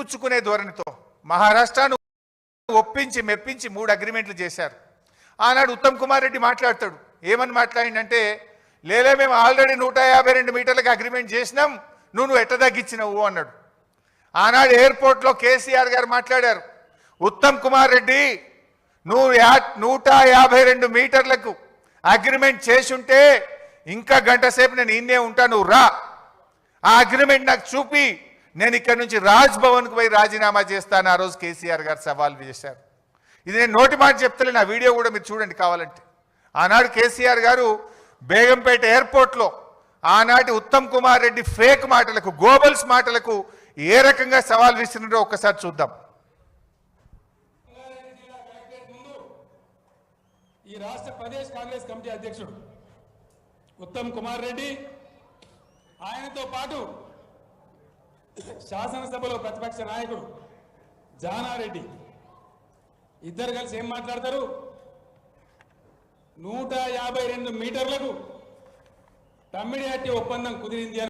పుచ్చుకునే ధోరణితో మహారాష్ట్రను ఒప్పించి మెప్పించి మూడు అగ్రిమెంట్లు చేశారు. ఆనాడు ఉత్తమ్ కుమార్ రెడ్డి మాట్లాడతాడు. ఏమని మాట్లాడిందంటే లేలే మేము ఆల్రెడీ నూట యాభై రెండు మీటర్లకు అగ్రిమెంట్ చేసినాం నువ్వు నువ్వు ఎట్ట తగ్గించినవు అన్నాడు. ఆనాడు ఎయిర్పోర్ట్లో కేసీఆర్ గారు మాట్లాడారు. ఉత్తమ్ కుమార్ రెడ్డి నువ్వు యా నూట యాభై రెండు మీటర్లకు అగ్రిమెంట్ చేసుంటే ఇంకా గంట సేపు నేను ఇన్నే ఉంటాను నువ్వు రా. ఆ అగ్రిమెంట్ నాకు చూపి నేను ఇక్కడ నుంచి రాజ్ భవన్కు పోయి రాజీనామా చేస్తాను. ఆ రోజు కేసీఆర్ గారు సవాల్ చేశారు ఇది నేను నోటి మాట చెప్తలే నా వీడియో కూడా మీరు చూడండి కావాలంటే. ఆనాడు కేసీఆర్ గారు బేగంపేట ఎయిర్పోర్ట్లో ఆనాటి ఉత్తమ్ కుమార్ రెడ్డి ఫేక్ మాటలకు గోబల్స్ మాటలకు ఏ రకంగా సవాల్ విసిరినారో ఒక్కసారి చూద్దాం. ఈ రాష్ట్ర ప్రదేశ్ కాంగ్రెస్ కమిటీ అధ్యక్షుడు ఉత్తమ్ కుమార్ రెడ్డి ఆయనతో పాటు శాసనసభలో ప్రతిపక్ష నాయకుడు జానారెడ్డి. ఇద్దరు కలిసి ఏం మాట్లాడతారు? నూట యాభై రెండు మీటర్లకు తమ్మిడి ఒప్పందం కుదిరింది